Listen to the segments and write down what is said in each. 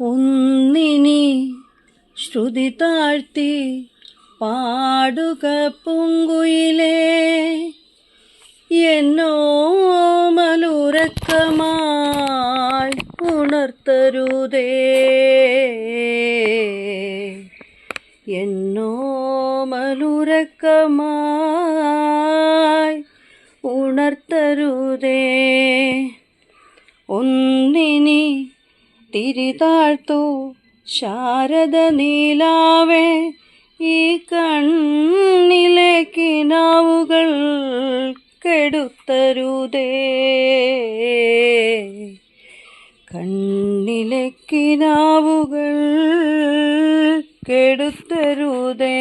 ഒന്നിനി ശ്രുതി താഴ്ത്തി പാടുക പൂങ്കുയിലേ. എന്നോ മലുരക്കമായി ഉണർത്തരുതേ. എന്നോ മലുരക്കമായി ഉണർത്തരുതേ. ഒന്നിനി തിരിതാഴ്ത്തു ശാരദ നീലാവേ ഈ കണ്ണിലെ കിനാവുകൾ കെടുത്തരുതേ. കണ്ണിലെ കിനാവുകൾ കെടുത്തരുതേ.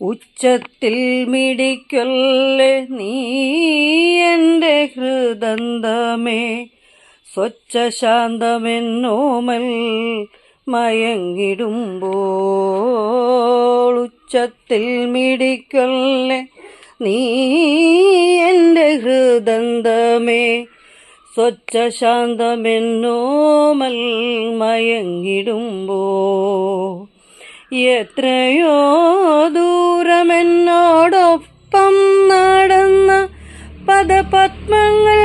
ഉച്ചത്തിൽ മിടിക്കൊല്ലേ നീ എന്റെ ഹൃദന്തമേ സ്വച്ഛ മയങ്ങിടുമ്പോളുച്ചത്തിൽ ഉച്ചത്തിൽ മിടിക്കൊല്ലേ നീ എന്റെ ഹൃദന്തമേ സ്വച്ഛശാന്തമെന്നോമൽ മയങ്ങിടുമ്പോ എത്രയോ ദൂരമെന്നോടൊപ്പം നടന്ന പദപത്മങ്ങൾ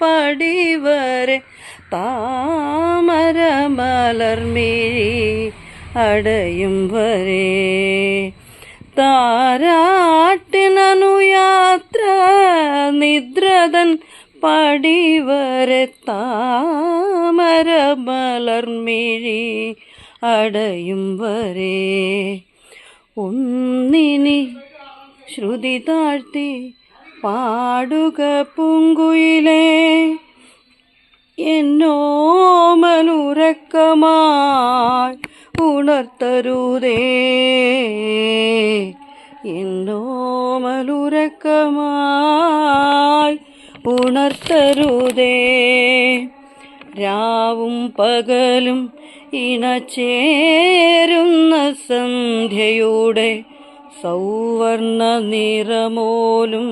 പടിവരെ താമര മലർമിഴി അടയും വരെ. താരാട്ടിനു യാത്ര നിദ്രതൻ പടിവരെ താമര അടയും വരെ. ഒന്നിനി ശ്രുതി താഴ്ത്തി പാടുക പൂങ്കുയിലേ. എന്നോമനുറക്കമായി ഉണർത്തരുതേ. എന്നോമനുറക്കമായി ഉണർത്തരുതേ. രാവും പകലും ഇണചേരുന്ന സന്ധ്യയുടെ സൗവർണ നിറമോലും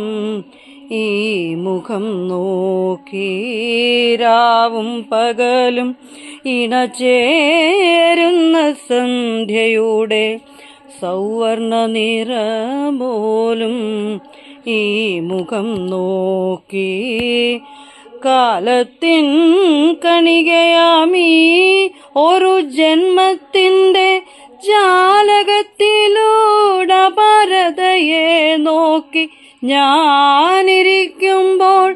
ഈ മുഖം നോക്കീരാവും പകലും ഇണചേരുന്ന സന്ധ്യയുടെ സൗവർണ നിറമോലും ഈ മുഖം നോക്കി കാലത്തിൻ കണികയാമീ ഒരു ജന്മത്തിന്റെ ജാലകത്തിലൂടെ ഭാരതയെ നോക്കി ഞാനിരിക്കുമ്പോൾ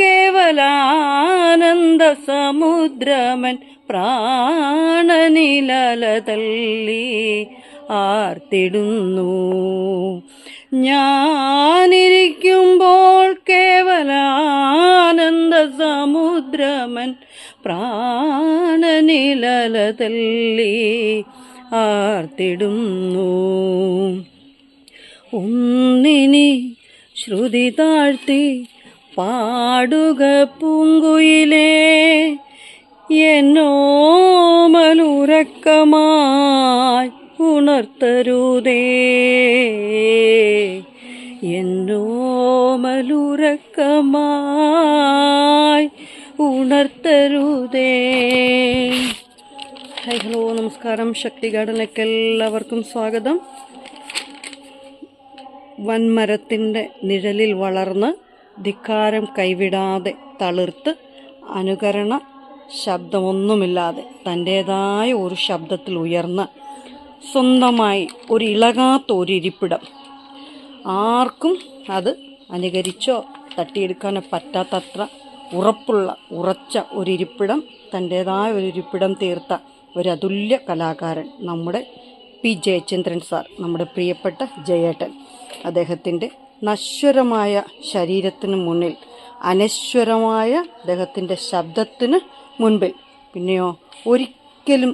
കേവലാനന്ദ സമുദ്രമൻ പ്രാണനിലതള്ളി ആർത്തിടുന്നു. ഞാനിരിക്കുമ്പോൾ കേവലാനന്ദ സമുദ്രമൻ പ്രാണനിലല തള്ളി ആർത്തിടുന്നു. ഒന്നിനി ശ്രുതി താഴ്ത്തി പാടുക പൂങ്കുയിലേ എന്നോ മലുറക്കമായി ഉണർത്തരുതേ. എന്നോ മലുറക്കമായി ഉണർത്തരുതേ. ഹായ് ഹലോ നമസ്കാരം. ശക്തി ഗാർഡനിലേക്ക് എല്ലാവർക്കും സ്വാഗതം. വൻമരത്തിന്റെ നിഴലിൽ വളർന്ന് ധിക്കാരം കൈവിടാതെ തളിർത്ത് അനുകരണ ശബ്ദമൊന്നുമില്ലാതെ തന്റേതായ ഒരു ശബ്ദത്തിൽ ഉയർന്ന് സ്വന്തമായി ഒരു ഇളകാത്ത ഒരിപ്പിടം ആർക്കും അത് അനുകരിച്ചോ തട്ടിയെടുക്കാനോ പറ്റാത്തത്ര ഉറപ്പുള്ള ഉറച്ച ഒരു ഇരിപ്പിടം തന്റേതായ ഒരു ഇരിപ്പിടം തീർത്ത ഒരു അതുല്യ കലാകാരൻ നമ്മുടെ പി ജയചന്ദ്രൻ സാർ നമ്മുടെ പ്രിയപ്പെട്ട ജയേട്ടൻ. അദ്ദേഹത്തിന്റെ നശ്വരമായ ശരീരത്തിന് മുന്നിൽ അനശ്വരമായ അദ്ദേഹത്തിന്റെ ശബ്ദത്തിന് മുൻപിൽ പിന്നെയോ ഒരിക്കലും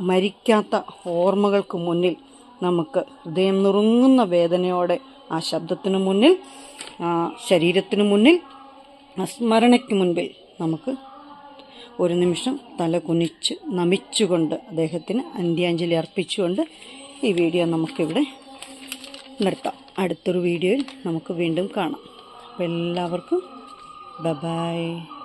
മരിക്കാത്ത ഓർമ്മകൾക്ക് മുന്നിൽ നമുക്ക് ഹൃദയം നുറുങ്ങുന്ന വേദനയോടെ ആ ശബ്ദത്തിന് മുന്നിൽ ശരീരത്തിന് മുന്നിൽ സ്മരണയ്ക്ക് മുൻപിൽ നമുക്ക് ഒരു നിമിഷം തല കുനിച്ച് നമിച്ചുകൊണ്ട് അദ്ദേഹത്തിന് അന്ത്യാഞ്ജലി അർപ്പിച്ചുകൊണ്ട് ഈ വീഡിയോ നമുക്കിവിടെ നിർത്താം. അടുത്തൊരു വീഡിയോയിൽ നമുക്ക് വീണ്ടും കാണാം. അപ്പോൾ എല്ലാവർക്കും ബബായ് ബായ്